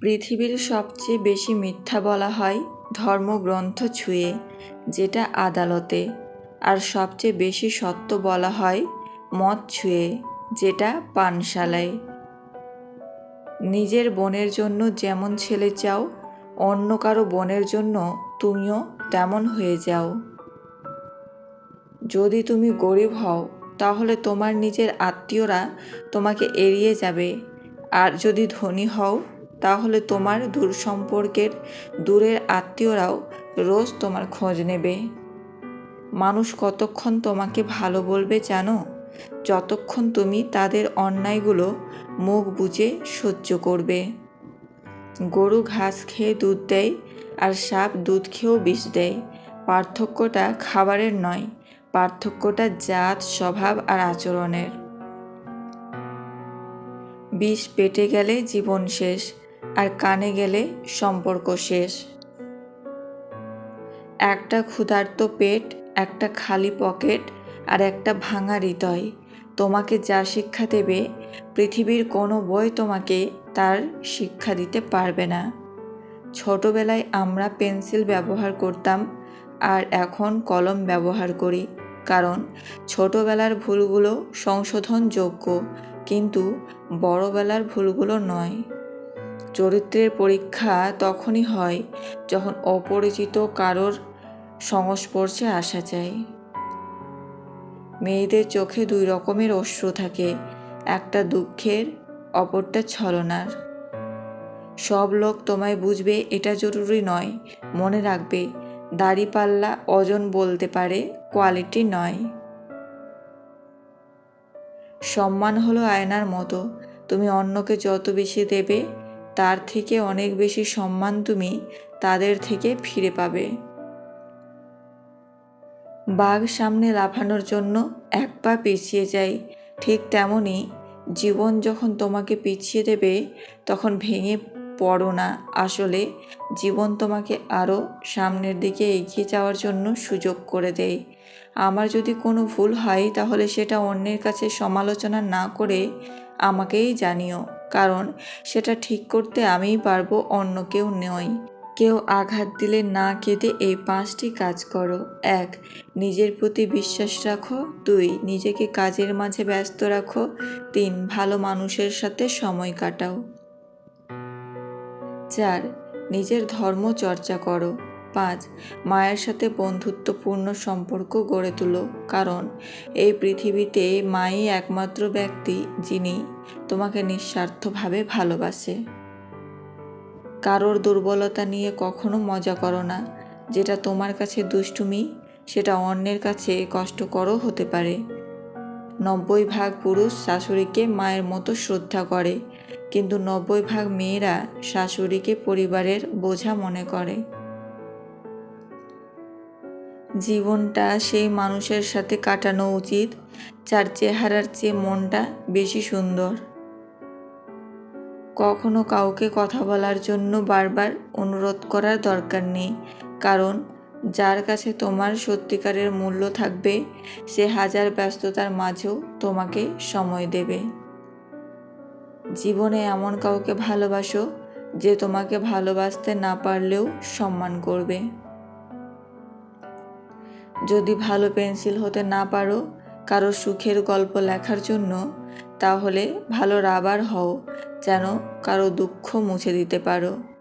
পৃথিবীর সবচেয়ে বেশি মিথ্যা বলা হয় ধর্মগ্রন্থ ছুঁয়ে, যেটা আদালতে। আর সবচেয়ে বেশি সত্য বলা হয় মদ ছুঁয়ে, যেটা পানশালায়। নিজের বোনের জন্য যেমন ছেলে চাও, অন্য কারও বোনের জন্য তুমিও তেমন হয়ে যাও। যদি তুমি গরিব হও, তাহলে তোমার নিজের আত্মীয়রা তোমাকে এড়িয়ে যাবে। আর যদি ধনী হও তাহলে তোমার দূর সম্পর্কের দূরের আত্মীয়রাও রোজ তোমার খোঁজ নেবে। মানুষ কতক্ষণ তোমাকে ভালো বলবে জানো? যতক্ষণ তুমি তাদের অন্যায়গুলো মুখ বুঝে সহ্য করবে। গরু ঘাস খেয়ে দুধ দেয় আর সাপ দুধ খেয়েও বিষ দেয়। পার্থক্যটা খাবারের নয়, পার্থক্যটা জাত, স্বভাব আর আচরণের। বিষ পেটে গেলে জীবন শেষ আর কানে গেলে সম্পর্ক শেষ। একটা ক্ষুধার্ত পেট, একটা খালি পকেট আর একটা ভাঙা হৃদয়। তোমাকে যা শিক্ষা দেবে, পৃথিবীর কোনো বই তোমাকে তার শিক্ষা দিতে পারবে না। ছোটবেলায় আমরা পেন্সিল ব্যবহার করতাম আর এখন কলম ব্যবহার করি, কারণ ছোটবেলার ভুলগুলো সংশোধনযোগ্য, কিন্তু বড়বেলার ভুলগুলো নয়। চরিত্রের পরীক্ষা তখনই হয় যখন অপরিচিত কারোর সংস্পর্শে আসা যায়। মেয়েদের চোখে দুই রকমের অশ্রু থাকে, একটা দুঃখের, অপরটা ছলনার। সব লোক তোমায় বুঝবে এটা জরুরি নয়, মনে রাখবে দাড়িপাল্লা ওজন বলতে পারে, কোয়ালিটি নয়। সম্মান হলো আয়নার মতো, তুমি অন্যকে যত বেশি দেবে তার থেকে অনেক বেশি সম্মান তুমি তাদের থেকে ফিরে পাবে। বাঘ সামনে লাফানোর জন্য এক পা পিছিয়ে যায়। ঠিক তেমনই জীবন যখন তোমাকে পিছিয়ে দেবে, তখন ভেঙে পড়ো না। আসলে জীবন তোমাকে আরও সামনের দিকে এগিয়ে যাওয়ার জন্য সুযোগ করে দেয়। আমার যদি কোনো ভুল হয়, তাহলে সেটা অন্যের কাছে সমালোচনা না করে আমাকেই জানিও। কারণ সেটা ঠিক করতে আমিই পারব, অন্য কেউ নয়। কেউ আঘাত দিলে না কেঁদে এই পাঁচটি কাজ করো। এক, নিজের প্রতি বিশ্বাস রাখো। দুই, নিজেকে কাজের মাঝে ব্যস্ত রাখো। তিন, ভালো মানুষের সাথে সময় কাটাও। চার, নিজের ধর্ম চর্চা করো। পাঁচ, মায়ের সাথে বন্ধুত্বপূর্ণ সম্পর্ক গড়ে তুলো। কারণ, এই পৃথিবীতে মাই একমাত্র ব্যক্তি যিনি তোমাকে নিঃস্বার্থভাবে ভালোবাসে। কারোর দুর্বলতা নিয়ে কখনো মজা করো না। যেটা তোমার কাছে দুষ্টুমি, সেটা অন্যের কাছে কষ্টকরও হতে পারে। নব্বই ভাগ পুরুষ শাশুড়িকে মায়ের মতো শ্রদ্ধা করে, কিন্তু নব্বই ভাগ মেয়েরা শাশুড়িকে পরিবারের বোঝা মনে করে। জীবনটা সেই মানুষের সাথে কাটানো উচিত, যার চেহারার চেয়ে মনটা বেশি সুন্দর। কখনো কাউকে কথা বলার জন্য বারবার অনুরোধ করার দরকার নেই, কারণ যার কাছে তোমার সত্যিকারের মূল্য থাকবে, সে হাজার ব্যস্ততার মাঝেও তোমাকে সময় দেবে। জীবনে এমন কাউকে ভালোবাসো, যে তোমাকে ভালোবাসতে না পারলেও সম্মান করবে। যদি ভালো পেন্সিল হতে না পারো কারও সুখের গল্প লেখার জন্য, তাহলে ভালো রাবার হও, যেন কারও দুঃখ মুছে দিতে পারো।